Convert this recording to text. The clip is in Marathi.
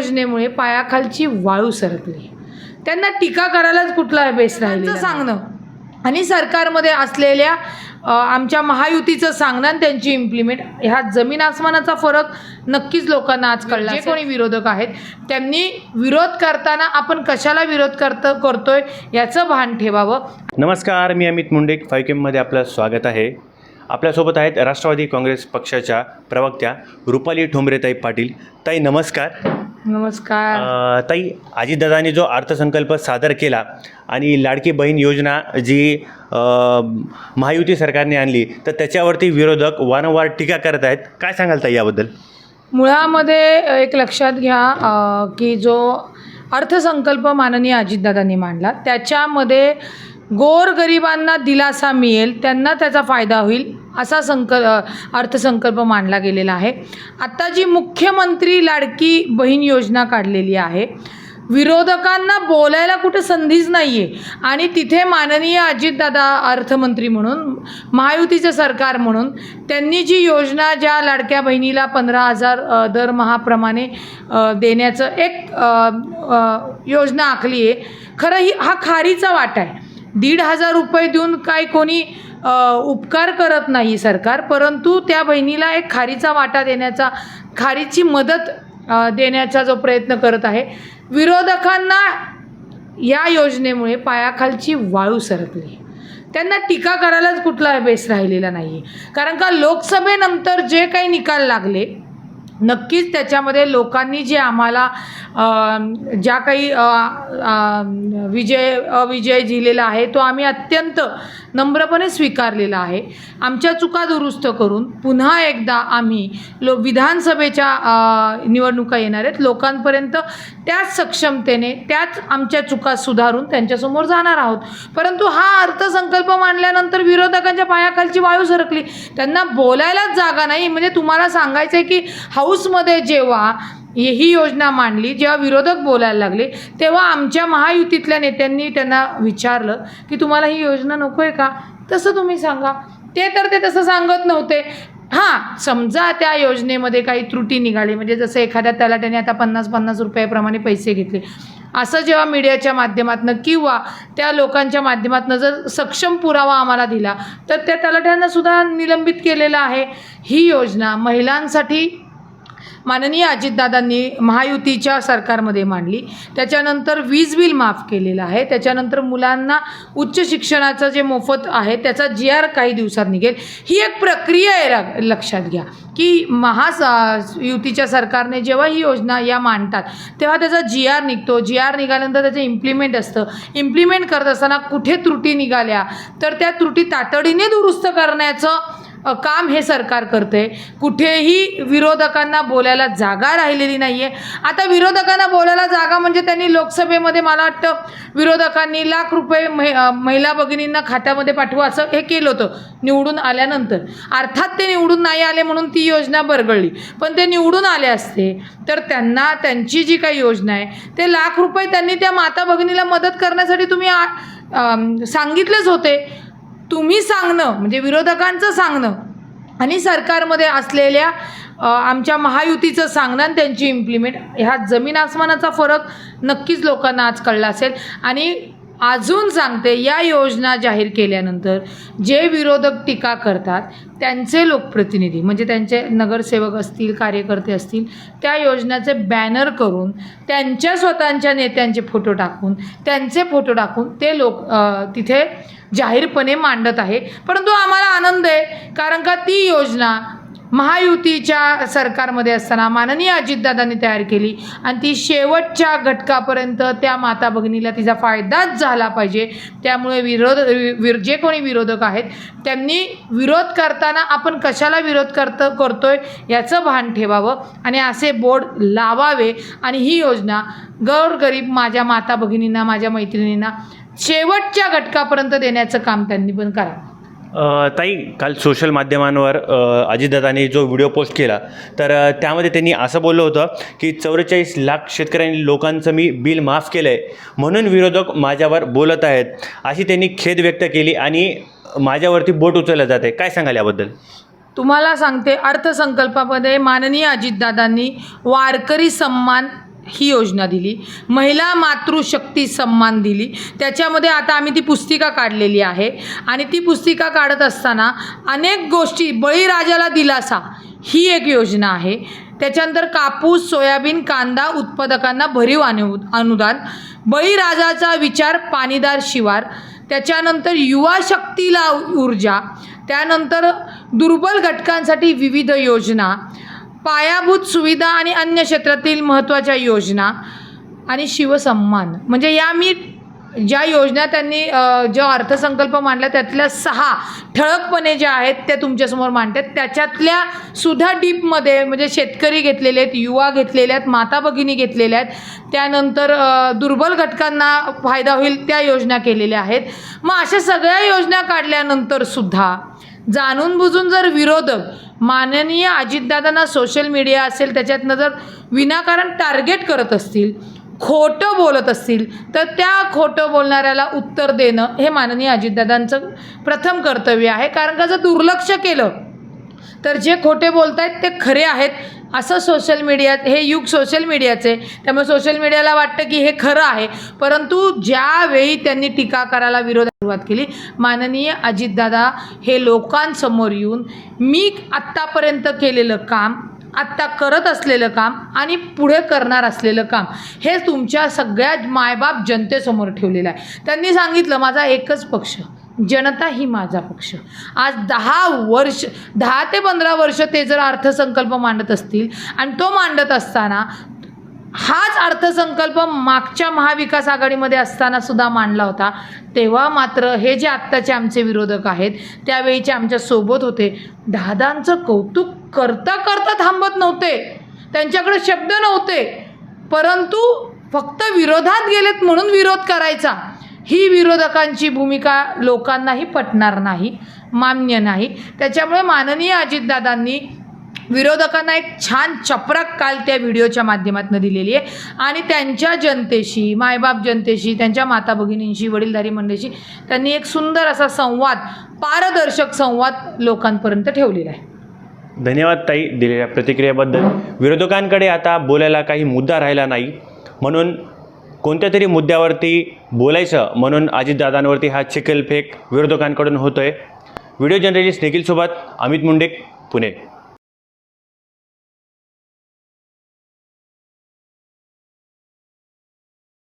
योजनेमुळे पायाखालची वाळू सरकली. त्यांना टीका करायलाच कुठला बेस राहिलं सांगणं. आणि सरकारमध्ये असलेल्या आमच्या महायुतीचं सांगणं आणि त्यांची इम्प्लिमेंट ह्यात जमीन आसमानाचा फरक नक्कीच लोकांना आज कळला जे कोणी विरोधक आहेत त्यांनी विरोध करताना आपण कशाला विरोध करत करतोय याचं भान ठेवावं. नमस्कार मी अमित मुंडे फाईव्ह केममध्ये आपलं स्वागत आहे. आपल्यासोबत आहेत राष्ट्रवादी काँग्रेस पक्षाच्या प्रवक्त्या रुपाली ठोंबरेताई पाटील. ताई नमस्कार. नमस्कार. अ, ताई अजितदादांनी जो अर्थसंकल्प सादर केला आणि लाडकी बहीण योजना जी अ, महायुती सरकारने आणली तर त्याच्यावरती विरोधक वारंवार टीका करत आहेत. काय सांगाल ताई याबद्दल? मुळामध्ये एक लक्षात घ्या अ, की जो अर्थसंकल्प माननीय अजितदादांनी मांडला त्याच्यामध्ये गोरगरिबांना दिलासा मिळेल त्यांना त्याचा फायदा होईल. असा संक अर्थसंकल्प मांडला गेलेला आहे. आत्ता जी मुख्यमंत्री लाडकी बहीण योजना काढलेली आहे विरोधकांना बोलायला कुठं संधीच नाही आहे आणि तिथे माननीय अजितदादा अर्थमंत्री म्हणून महायुतीचं सरकार म्हणून त्यांनी जी योजना ज्या लाडक्या बहिणीला पंधरा हजार दरमहाप्रमाणे देण्याचं एक योजना आखली आहे खरं ही हा खारीचा वाटा आहे. दीड हजार रुपये देऊन काय कोणी उपकार करत नाही सरकार परंतु त्या बहिणीला एक खारीचा वाटा देण्याचा खारीची मदत देण्याचा जो प्रयत्न करत आहे. विरोधकांना या योजनेमुळे पायाखालची वाळू सरकली. त्यांना टीका करायलाच कुठला बेस राहिलेला नाही आहे कारण का लोकसभेनंतर जे काही निकाल लागले नक्कीच त्याच्यामध्ये लोकांनी जे आम्हाला ज्या काही विजय अविजय दिलेला आहे तो आम्ही अत्यंत नम्रपणे स्वीकारलेला आहे. आमच्या चुका दुरुस्त करून पुन्हा एकदा आम्ही लो विधानसभेच्या निवडणुका येणार आहेत. लोकांपर्यंत त्याच सक्षमतेने त्याच आमच्या चुका सुधारून त्यांच्यासमोर जाणार आहोत. परंतु हा अर्थसंकल्प मांडल्यानंतर विरोधकांच्या पायाखालची वाळू सरकली. त्यांना बोलायलाच जागा नाही. म्हणजे तुम्हाला सांगायचं आहे की हाऊ हाऊसमध्ये जेव्हा ही योजना मांडली जेव्हा विरोधक बोलायला लागले तेव्हा आमच्या महायुतीतल्या नेत्यांनी त्यांना विचारलं की तुम्हाला ही योजना नको आहे का? तसं तुम्ही सांगा. ते तर ते तसं सांगत नव्हते. हां समजा त्या योजनेमध्ये काही त्रुटी निघाली म्हणजे जसं एखाद्या तलाट्याने आता पन्नास पन्नास रुपयाप्रमाणे पैसे घेतले. असं जेव्हा मीडियाच्या माध्यमातून किंवा त्या लोकांच्या माध्यमातून जर सक्षम पुरावा आम्हाला दिला तर त्या तलाट्यांना सुद्धा निलंबित केलेलं आहे. ही योजना महिलांसाठी माननीय अजितदादांनी महायुतीच्या सरकारमध्ये मांडली. त्याच्यानंतर वीज बिल माफ केलेलं आहे. त्याच्यानंतर मुलांना उच्च शिक्षणाचं जे मोफत आहे त्याचा जी आर काही दिवसात निघेल. ही एक प्रक्रिया आहे रा- लक्षात घ्या. की महास युतीच्या सरकारने जेव्हा ही योजना या मांडतात तेव्हा त्याचा जी आर निघतो. जी आर निघाल्यानंतर त्याचं इम्प्लिमेंट असतं. इम्प्लिमेंट करत असताना कुठे त्रुटी निघाल्या तर त्या त्रुटी तातडीने दुरुस्त करण्याचं काम हे सरकार करते कुठेही विरोधकांना बोलायला जागा राहिलेली नाही आहे आता विरोधकांना बोलायला जागा म्हणजे त्यांनी लोकसभेमध्ये मला वाटतं विरोधकांनी लाख रुपये महि महिला भगिनींना खात्यामध्ये पाठवा असं हे केलं होतं. निवडून आल्यानंतर. अर्थात ते निवडून नाही आले म्हणून ती योजना बरगळली. पण ते निवडून आले असते तर त्यांना त्यांची जी काही योजना आहे ते लाख रुपये त्यांनी त्या माता भगिनीला मदत करण्यासाठी तुम्ही आ- सांगितलेच होते. तुम्ही सांगणं म्हणजे विरोधकांचं सांगणं आणि सरकारमध्ये असलेल्या आमच्या महायुतीचं सांगणं आणि त्यांची इम्प्लिमेंट ह्या जमीन आसमानाचा फरक नक्कीच लोकांना आज कळला असेल. आणि अजून सांगते या योजना जाहीर केल्यानंतर जे विरोधक टीका करतात त्यांचे लोकप्रतिनिधी म्हणजे त्यांचे नगरसेवक असतील कार्यकर्ते असतील त्या योजनेचे बॅनर करून त्यांच्या स्वतःच्या नेत्यांचे फोटो टाकून त्यांचे फोटो टाकून ते लोक तिथे जाहीरपणे मांडत आहे. परंतु आम्हाला आनंद आहे कारण का ती योजना महायुतीच्या सरकारमध्ये असताना माननीय अजितदादांनी तयार केली. आणि ती शेवटच्या घटकापर्यंत त्या माता भगिनीला तिचा फायदाच झाला पाहिजे. त्यामुळे विरोध वि जे कोणी विरोधक आहेत त्यांनी विरोध करताना आपण कशाला विरोध करत करतोय याचं भान ठेवावं आणि असे बोर्ड लावावे. आणि ही योजना गौरगरीब माझ्या माता भगिनींना माझ्या मैत्रिणींना शेवटच्या घटकापर्यंत देण्याचं काम त्यांनी पण करावं ताई काल सोशल माध्यमांवर अ, अजितदादांनी जो व्हिडिओ पोस्ट केला तर त्यामध्ये त्यांनी असं बोललं होतं की चौवेचाळीस लाख शेतकऱ्यांनी लोकांचं मी बिल माफ केलं आहे म्हणून विरोधक माझ्यावर बोलत आहेत अशी त्यांनी खेद व्यक्त केली आणि माझ्यावरती बोट उचललं जाते. काय सांगाल याबद्दल? तुम्हाला सांगते अर्थसंकल्पामध्ये माननीय अजितदादांनी वारकरी सन्मान ही योजना दिली. महिला मातृशक्ती सन्मान दिली. त्याच्यामध्ये आता आम्ही ती पुस्तिका काढलेली आहे. आणि ती पुस्तिका काढत असताना अनेक गोष्टी बळीराजाला दिलासा ही एक योजना आहे. त्याच्यानंतर कापूस सोयाबीन कांदा उत्पादकांना भरीव अनु अनुदान बळीराजाचा विचार पाणीदार शिवार त्याच्यानंतर युवा शक्तीला ऊर्जा त्यानंतर दुर्बल घटकांसाठी विविध योजना पायाभूत सुविधा आणि अन्य क्षेत्रातील महत्त्वाच्या योजना आणि शिवसन्मान. म्हणजे या मी ज्या योजना त्यांनी जो अर्थसंकल्प मांडला त्यातल्या सहा ठळकपणे ज्या आहेत त्या तुमच्यासमोर मांडतात. त्याच्यातल्या सुद्धा डीपमध्ये म्हणजे शेतकरी घेतलेले आहेत युवा घेतलेले आहेत माता भगिनी घेतलेल्या आहेत त्यानंतर दुर्बल घटकांना फायदा होईल त्या योजना केलेल्या आहेत. मग अशा सगळ्या योजना काढल्यानंतर सुद्धा जाणून बुजून जर विरोधक माननीय अजितदादांना सोशल मीडिया असेल त्याच्यातनं जर विनाकारण टार्गेट करत असतील खोटं बोलत असतील तर त्या खोटं बोलणाऱ्याला उत्तर देणं हे माननीय अजितदादांचं प्रथम कर्तव्य आहे. कारण का जर दुर्लक्ष केलं तर जे खोटे बोलत आहेत ते खरे आहेत. असं सोशल मीडिया हे युग सोशल मीडियाचे त्यामुळे सोशल मीडियाला वाटतं की हे खरं आहे. परंतु ज्यावेळी त्यांनी टीका करायला विरोध सुरुवात केली माननीय अजितदादा हे लोकांसमोर येऊन मी आत्तापर्यंत केलेलं काम आत्ता करत असलेलं काम आणि पुढे करणार असलेलं काम हे तुमच्या सगळ्या मायबाप जनतेसमोर ठेवलेलं आहे. त्यांनी सांगितलं माझा एकच पक्ष जनता ही माझा पक्ष. आज दहा वर्ष दहा ते पंधरा वर्ष ते जर अर्थसंकल्प मांडत असतील आणि तो मांडत असताना हाच अर्थसंकल्प मागच्या महाविकास आघाडीमध्ये असताना सुद्धा मांडला होता तेव्हा मात्र हे जे आत्ताचे आमचे विरोधक आहेत त्यावेळीचे आमच्यासोबत होते. दादांचं कौतुक करता करता थांबत नव्हते. त्यांच्याकडे शब्द नव्हते. परंतु फक्त विरोधात गेलेत म्हणून विरोध करायचा. ही विरोधकांची भूमिका लोकांनाही पटणार नाही मान्य नाही. त्याच्यामुळे माननीय अजितदादांनी विरोधकांना एक छान चपराक काल त्या व्हिडिओच्या माध्यमातून दिलेली आहे. आणि त्यांच्या जनतेशी मायबाप जनतेशी त्यांच्या माता भगिनींशी वडीलधारी मंडळीशी त्यांनी एक सुंदर असा संवाद पारदर्शक संवाद लोकांपर्यंत ठेवलेला आहे. धन्यवाद ताई दिलेल्या प्रतिक्रियेबद्दल. विरोधकांकडे आता बोलायला काही मुद्दा राहिला नाही. म्हणून कोणत्या तरी मुद्द्यावरती बोलायचं म्हणून अजितदादांवरती हा चिखलफेक विरोधकांकडून होतोय. व्हिडिओ जर्नलिस्ट निखिलसोबत अमित मुंडे पुणे.